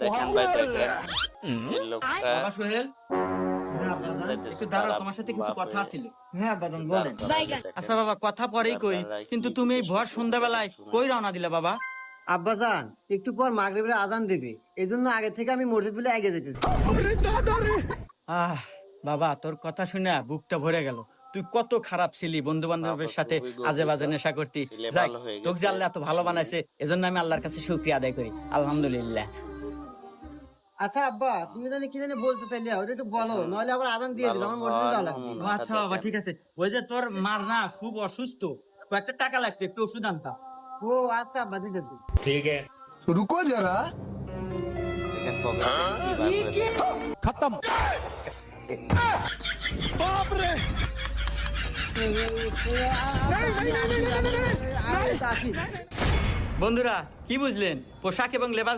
দেখেন ভাই দেখেন। এই লোকটা বাবা সোহেল। বাদান একটু দাঁড়াও তোমার সাথে কিছু কথা ছিল। হ্যাঁ বাদান বলেন। আচ্ছা বাবা কথা পরেই কই? কিন্তু তুমি এই ভর সন্ধ্যাবেলায় কই রওনা দিলে বাবা? আব্বাজান একটু পর মাগরিবের আজান দিবে। এই জন্য আগে থেকে আমি মসজিদ বলে এগিয়ে যেতেছি। আহ বাবা তোর কথা শুনে বুকটা ভরে গেল। তুই কত খারাপ ছিলি বন্ধু বান্ধবের সাথে আজে বাজে নেশা করতি। যাক তোকে যে আল্লাহ এত ভালো বানাইছে এজন্য আমি আল্লাহর কাছে শুকরিয়া আদায় করি। আলহামদুলিল্লাহ। আচ্ছা আব্বা তুমি জানি কি জানি বলতে চাইলে একটু বলো হ্যাঁ। নইলে আবার আদান দিয়ে দিল আমার আচ্ছা, আচ্ছা বাবা আচ্ছা। ঠিক আছে। ওই যে তোর মার না খুব অসুস্থ কয়েকটা টাকা লাগতো একটু ওষুধ আনতাম ও আচ্ছা আব্বা ঠিক আছে। রুকো যারা। খতম। বাপ রে বন্ধুরা কি বুঝলেন? পোশাক এবং লেবাস